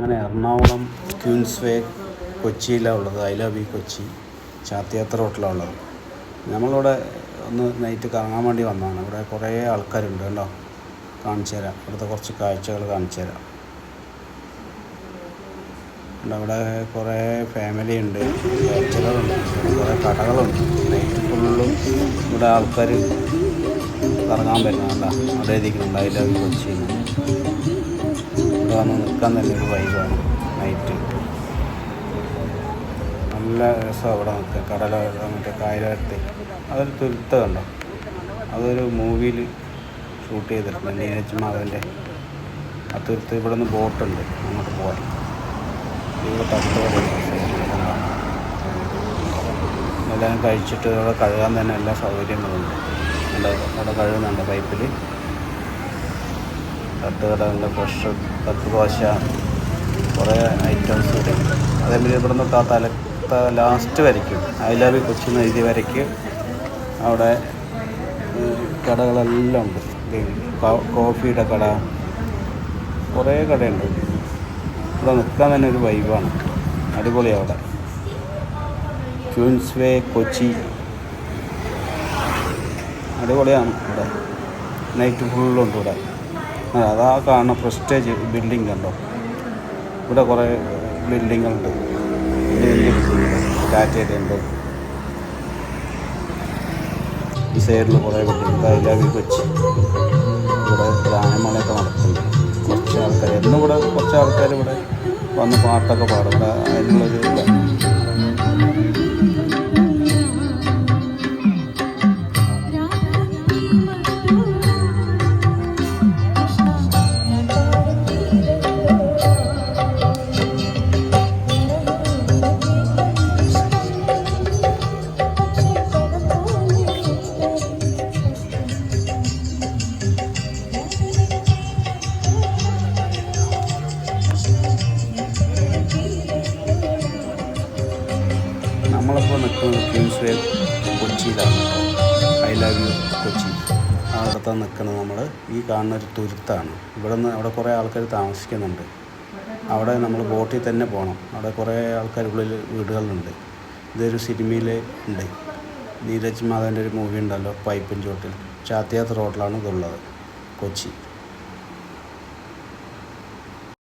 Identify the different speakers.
Speaker 1: അങ്ങനെ എറണാകുളം ക്യൂൻസ് വേ കൊച്ചിയിലാണ് ഉള്ളത്. I love you Kochi. ചാത്തിയാത്ര ഹോട്ടലാണ് ഉള്ളത്. നമ്മളിവിടെ ഒന്ന് നൈറ്റ് കറങ്ങാൻ വേണ്ടി വന്നതാണ്. ഇവിടെ കുറേ ആൾക്കാരുണ്ട് കേട്ടോ. കാണിച്ചു തരാം. ഇവിടുത്തെ കുറച്ച് കാഴ്ചകൾ കാണിച്ചു തരാം. അവിടെ കുറേ ഫാമിലി ഉണ്ട്. കാഴ്ചകളുണ്ട് കുറേ കടകളുണ്ട്. നൈറ്റ് ഫുള്ളും ഇവിടെ ആൾക്കാർ കറങ്ങാൻ വരുന്നതല്ല അവിടെ ഇരിക്കുന്നുണ്ട്. ഐ ലവ് വന്ന് നിൽക്കാൻ തന്നെ ഒരു വൈബാണ് നൈറ്റ് നല്ല രസമാണ് അവിടെ നിൽക്കുക. കടല മറ്റേ കായലകത്ത് അതൊരു തുരുത്ത കണ്ടോ? അതൊരു മൂവിയിൽ ഷൂട്ട് ചെയ്തിട്ടുണ്ട്. നീനച്ച് മാധവന്റെ ആ തുരുത്ത് ഇവിടെ നിന്ന് ബോട്ടുണ്ട്. അങ്ങോട്ട് പോകാൻ ഇവിടെ തട്ടുകട എല്ലാം കഴിച്ചിട്ട് അവിടെ കഴുകാൻ തന്നെ എല്ലാ സൗകര്യങ്ങളുണ്ട് അവിടെ കഴുകുന്നുണ്ട് പൈപ്പിൽ തട്ടുകട നല്ല ഫ്രഷ് തട്ടുദോശ കുറേ ഐറ്റംസ് ഇവിടെ അതേപോലെ ഇവിടെ നിന്ന് ആ തല ലാസ്റ്റ് വരയ്ക്കും. ഐ ലവ് യു കൊച്ചി എന്ന് എഴുതി വരയ്ക്ക്. അവിടെ കടകളെല്ലാം ഉണ്ട്. കോഫിയുടെ കട. കുറേ കടയുണ്ട്. ഇവിടെ നിൽക്കാൻ തന്നെ ഒരു വൈബാണ് അടിപൊളിയാണ് അവിടെ. Queens Way Kochi. അടിപൊളിയാണ് ഇവിടെ. നൈറ്റ് ഫുള്ളുണ്ട് ഇവിടെ. ആ, അതാ കാണുന്ന പ്രസ്റ്റേജ് ബിൽഡിംഗ് കണ്ടോ? ഇവിടെ കുറേ ബിൽഡിങ്ങുണ്ട് ഉണ്ട്. ഈ സൈഡിൽ കുറേ ബിൽഡിംഗ് ഐ വെച്ച് ഇവിടെ ഗാനമേളയൊക്കെ നടക്കുന്നുണ്ട് കുറച്ച് ആൾക്കാർ എന്നും ഇവിടെ കുറച്ച് ആൾക്കാർ ഇവിടെ വന്ന് പാട്ടൊക്കെ പാടും. അതിനുള്ളൊരു നമ്മളിപ്പോൾ നിൽക്കുന്നത് ക്യൂൻസ് വേ കൊച്ചിയിലാണ് ഐ ലവ് യു കൊച്ചി. അവിടുത്തെ നിൽക്കുന്നത് നമ്മൾ ഈ കാണുന്ന ഒരു തുരുത്താണ്. ഇവിടെ നിന്ന് അവിടെ കുറേ ആൾക്കാർ താമസിക്കുന്നുണ്ട്. അവിടെ നമ്മൾ ബോട്ടിൽ തന്നെ പോകണം അവിടെ കുറേ ആൾക്കാർ ഉള്ളിൽ വീടുകളുണ്ട്. ഇതൊരു സിനിമയിൽ ഉണ്ട്. നീരജ് മാധവന്റെ ഒരു മൂവി ഉണ്ടല്ലോ പൈപ്പിൻ ചോട്ടിൽ. ചാത്തിയാത്ത റോഡിലാണ് ഇതുള്ളത് കൊച്ചി.